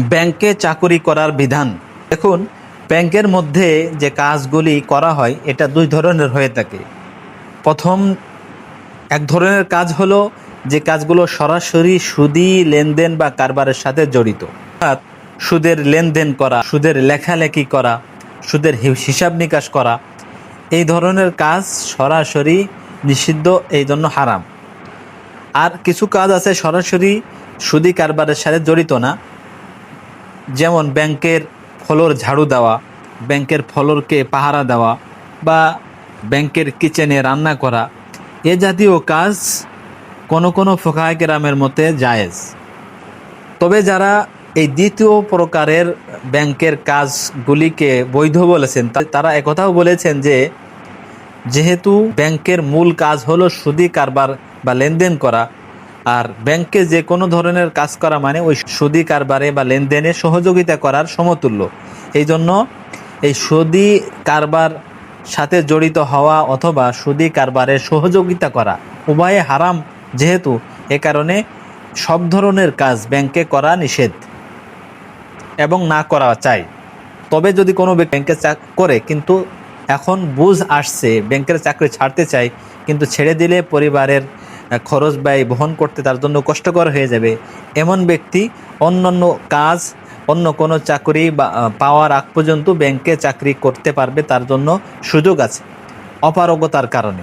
ব্যাংকে চাকরি করার বিধান। দেখুন, ব্যাংকের মধ্যে যে কাজগুলি করা হয়, এটা দুই ধরনের হয়ে থাকে। প্রথম, এক ধরনের কাজ হলো যে কাজগুলো সরাসরি সুদি লেনদেন বা কারবারের সাথে জড়িত। অর্থাৎ সুদের লেনদেন করা, সুদের লেখালেখি করা, সুদের হিসাব নিকাশ করা, এই ধরনের কাজ সরাসরি নিষিদ্ধ, এই জন্য হারাম। আর কিছু কাজ আছে সরাসরি সুদি কারবারের সাথে জড়িত না। যেমন ব্যাংকের ফলোর ঝাড়ু দেওয়া, ব্যাংকের ফলোরকে পাহারা দেওয়া বা ব্যাংকের কিচেনে রান্না করা, এ জাতীয় কাজ কোনো কোনো ফোকায় কেরামের মতে জায়েজ। তবে যারা এই দ্বিতীয় প্রকারের ব্যাংকের কাজগুলিকে বৈধ বলেছেন তারা একথাও বলেছেন যে, যেহেতু ব্যাংকের মূল কাজ হলো সুদি কারবার বা লেনদেন করা আর ব্যাংকে যে কোনো ধরনের কাজ করা মানে ওই সুদি কারবারে বা লেনদেনে সহযোগিতা করার সমতুল্য। এই জন্য এই সুদি কারবার সাথে জড়িত হওয়া অথবা সুদি কারবারে সহযোগিতা করা উভয়ে হারাম, যেহেতু এ কারণে সব ধরনের কাজ ব্যাংকে করা নিষেধ এবং না করা চাই। তবে যদি কোনো ব্যাংকে চাক করে, কিন্তু এখন বুঝ আসছে, ব্যাংকের চাকরি ছাড়তে চাই কিন্তু ছেড়ে দিলে পরিবারের খরচ ব্যয় বহন করতে তার জন্য কষ্টকর হয়ে যাবে। এমন ব্যক্তি অন্যান্য কাজ, অন্য কোনো চাকরি বা পাওয়ার আগ পর্যন্ত ব্যাংকে চাকরি করতে পারবে তার জন্য সুযোগ আছে, অপারগতার কারণে।